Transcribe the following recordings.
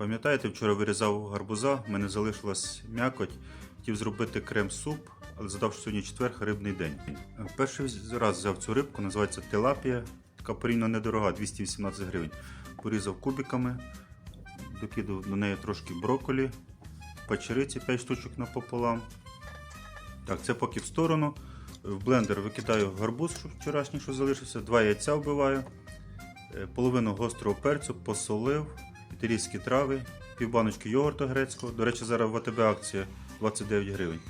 Пам'ятаєте, вчора вирізав гарбуза, в мене залишилась м'якоть. Хотів зробити крем-суп, але задав, що сьогодні четвер, рибний день. Перший раз взяв цю рибку, називається тилапія. Така порівняно недорога, 218 гривень. Порізав кубиками, докидав до неї трошки брокколі, печериці 5 штучок напополам. Так, це поки в сторону. В блендер викидаю гарбуз що вчорашній, що залишився, два яйця вбиваю, е, половину гострого перцю, посолив, італійські трави, півбаночки йогурту грецького. До речі, зараз в АТБ акція 29 гривень.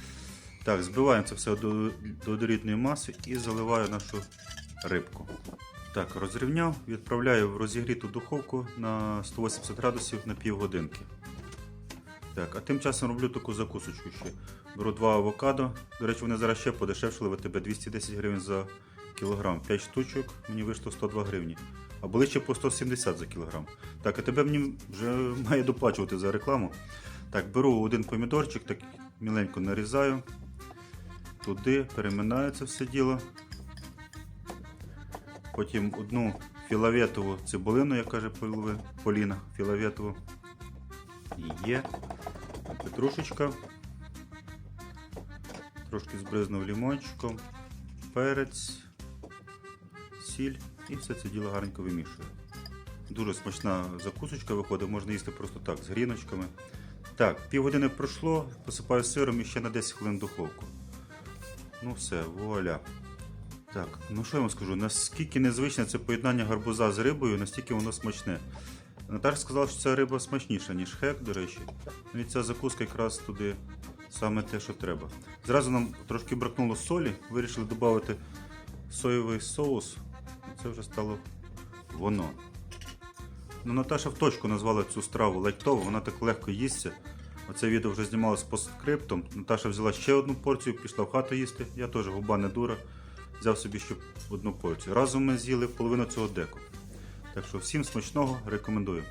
Так, збиваємо це все до, до однорідної маси і заливаю нашу рибку. Так, розрівняв, відправляю в розігріту духовку на 180 градусів на півгодинки. Так, а тим часом роблю таку закусочку ще. Беру два авокадо. До речі, вони зараз ще подешевшили в АТБ 210 гривень за кілограм. 5 штучок мені вийшло 102 гривні. А були по 170 за кілограм. Так, а тебе мені вже має доплачувати за рекламу. Так, беру один помідорчик, так міленько нарізаю. Туди переминаю це все діло. Потім одну філаветову цибулину, як каже Поліна, філаветову. Є. Петрушечка. Трошки збризнув лімончиком, перець, сіль і все це діло гарненько вимішую. Дуже смачна закусочка виходить, можна їсти просто так, з гріночками. Так, півгодини пройшло, посипаю сиром і ще на 10 хвилин духовку. Ну все, вуаля. Так, ну що я вам скажу, наскільки незвичне це поєднання гарбуза з рибою, настільки воно смачне. Наташа сказала, що ця риба смачніша, ніж хек, до речі. Ну і ця закуска якраз туди саме те, що треба. Зразу нам трошки бракнуло солі, вирішили додати соєвий соус. Це вже стало воно. Ну, Наташа в точку назвала цю страву лайтову, вона так легко їсться. Оце відео вже знімалося по скриптам. Наташа взяла ще одну порцію, пішла в хату їсти. Я теж губа не дура. Взяв собі ще одну порцію. Разом ми з'їли половину цього деку. Так що всім смачного рекомендую.